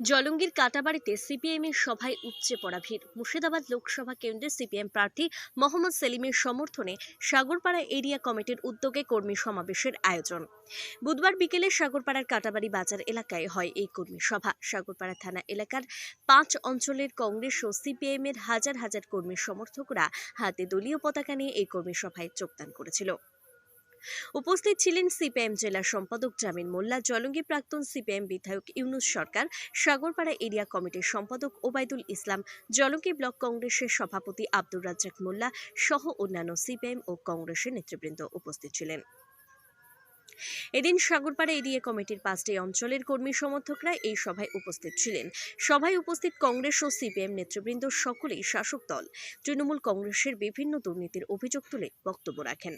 জলঙ্গির কাটাবাড়িতে সিপিএমের সভায় উপচে পড়া ভিড়। মুর্শিদাবাদ লোকসভা কেন্দ্রের সিপিএম প্রার্থী মোহাম্মদ সেলিমের সমর্থনে সাগরপাড়া এরিয়া কমিটির উদ্যোগে কর্মী সমাবেশের আয়োজন। বুধবার বিকেলে সাগরপাড়ার কাটাবাড়ি বাজার এলাকায় হয় এই কর্মী সভা। সাগরপাড়া থানা এলাকার পাঁচ অঞ্চলের কংগ্রেস ও সিপিএম এর হাজার হাজার কর্মী সমর্থকরা হাতে দলীয় পতাকা নিয়ে এই কর্মী সভায় যোগদান করেছিল। উপস্থিত ছিলেন সিপিএম জেলা সম্পাদক জামিন মোল্লা, জলঙ্গি প্রাক্তন সিপিএম বিধায়ক ইউনুস সরকার, সাগরপাড়া এরিয়া কমিটির সম্পাদক ওবায়দুল ইসলাম, জলঙ্গি ব্লক কংগ্রেসের সভাপতি আব্দুর রাজ্জাক মোল্লা সহ অন্যান্য সিপিএম ও কংগ্রেসের নেতৃবৃন্দ উপস্থিত ছিলেন। এদিন সাগরপাড়া এরিয়া কমিটির পাঁচটি অঞ্চলের কর্মী সমর্থকরা এই সভায় উপস্থিত ছিলেন। সভায় উপস্থিত কংগ্রেস ও সিপিএম নেতৃবৃন্দ সকলেই শাসক দল। তৃণমূল কংগ্রেসের বিভিন্ন দুর্নীতির অভিযোগ তুলে বক্তব্য রাখেন।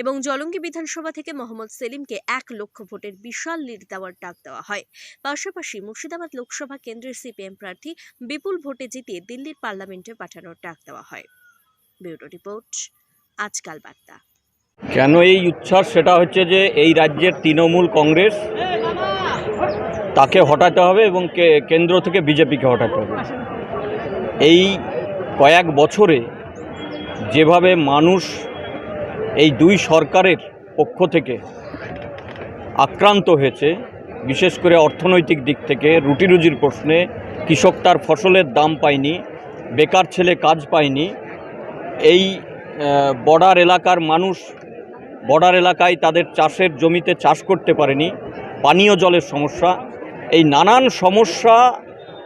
এবং জলঙ্গি বিধানসভা থেকে মোহাম্মদ সেলিমকে এক লক্ষ ভোটের বিশাল লিড দেওয়ার ডাক দেওয়া হয়। পাশাপাশি মুর্শিদাবাদ লোকসভা কেন্দ্রের সিপিএম প্রার্থী বিপুল ভোটে জিতিয়ে দিল্লির পার্লামেন্টে পাঠানোর ডাক দেওয়া হয়। ব্যুরো রিপোর্ট, আজকাল বার্তা। কেন এই উচ্ছ্বাস? সেটা হচ্ছে যে এই রাজ্যের তৃণমূল কংগ্রেস তাকে হটাতে হবে এবং কেন্দ্র থেকে বিজেপিকে হটাতে হবে। এই কয়েক বছরে যেভাবে মানুষ এই দুই সরকারের পক্ষ থেকে আক্রান্ত হয়েছে, বিশেষ করে অর্থনৈতিক দিক থেকে রুটি রুজির প্রশ্নে, কৃষক তার ফসলের দাম পায়নি, বেকার ছেলে কাজ পায়নি, এই বর্ডার এলাকার মানুষ, বর্ডার এলাকায় তাদের চাষের জমিতে চাষ করতে পারেনি, পানীয় জলের সমস্যা, এই নানান সমস্যা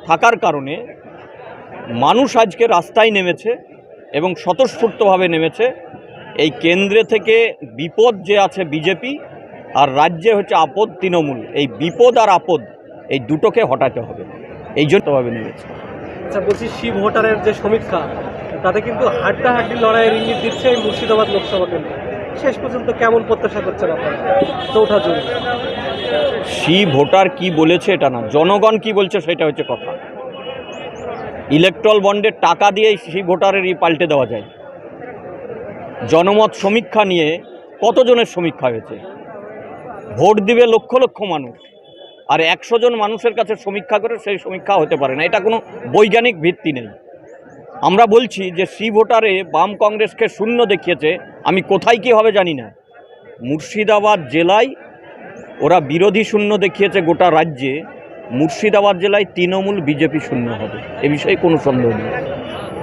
থাকার কারণে মানুষ আজকে রাস্তায় নেমেছে এবং স্বতঃস্ফূর্তভাবে নেমেছে। এই কেন্দ্রে থেকে বিপদ যে আছে বিজেপি আর রাজ্যে হচ্ছে আপদ তৃণমূল। এই বিপদ আর আপদ এই দুটোকে হটাতে হবে। এই জন্যভাবে নেমেছে। আচ্ছা বলছি শিব ভোটারের যে সমীক্ষা তাতে কিন্তু হাড্ডাহাড্ডি লড়াইয়ের ইঙ্গিত দিচ্ছে এই মুর্শিদাবাদ লোকসভা কেন্দ্র। শেষ পর্যন্ত কেমন প্রত্যাশা করছেন আপনারা? চৌঠা জুন। সি ভোটার কি বলেছে এটা না জনগণ কি বলছে সেটা হচ্ছে কথা। ইলেকট্রল বন্ডের টাকা দিয়ে সি ভোটারেরই পাল্টে দেওয়া যায়। জনমত সমীক্ষা নিয়ে কতজনের সমীক্ষা হয়েছে? ভোট দিবে লক্ষ লক্ষ মানুষ। আর একশো জন মানুষের কাছে সমীক্ষা করে সেই সমীক্ষা হতে পারে না। এটা কোনো বৈজ্ঞানিক ভিত্তি নেই। আমরা বলছি যে সি ভোটারে বাম কংগ্রেসকে শূন্য দেখিয়েছে। আমি কোথায় কী হবে জানি না। মুর্শিদাবাদ জেলায় ওরা বিরোধী শূন্য দেখিয়েছে গোটা রাজ্যে। মুর্শিদাবাদ জেলায় তৃণমূল, বিজেপি শূন্য হবে। এ বিষয়ে কোনো সন্দেহ নেই।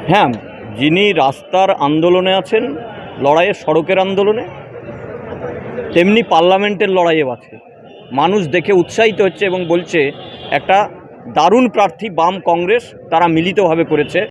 হ্যাঁ যিনি রাস্তার আন্দোলনে আছেন লড়াইয়ে সড়কের আন্দোলনে, তেমনি পার্লামেন্টের লড়াইয়ে আছে। মানুষ দেখে উৎসাহিত হচ্ছে এবং বলছে, একটা দারুণ প্রার্থী বাম কংগ্রেস তারা মিলিতভাবে করেছে।